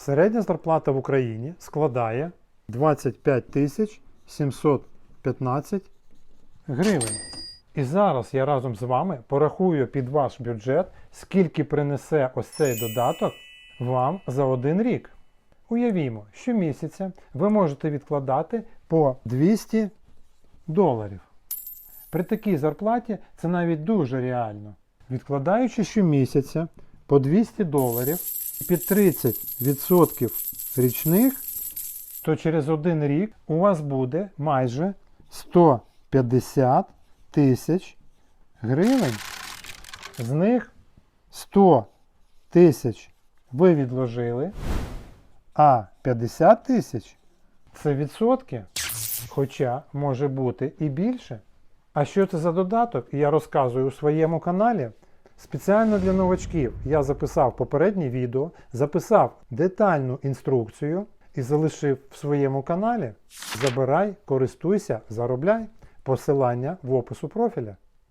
Середня зарплата в Україні складає 25 тисяч 715 гривень. І зараз я разом з вами порахую під ваш бюджет, скільки принесе ось цей додаток вам за один рік. Уявімо, щомісяця ви можете відкладати по 200 доларів. При такій зарплаті це навіть дуже реально. Відкладаючи щомісяця по 200 доларів під 30% річних, то через один рік у вас буде майже 150 тисяч гривень. З них 100 тисяч ви відложили, а 50 тисяч це відсотки, хоча може бути і більше. А що це за додаток, я розказую у своєму каналі. Спеціально для новачків я записав попереднє відео, записав детальну інструкцію і залишив в своєму каналі. Забирай, користуйся, заробляй. Посилання в опису профіля.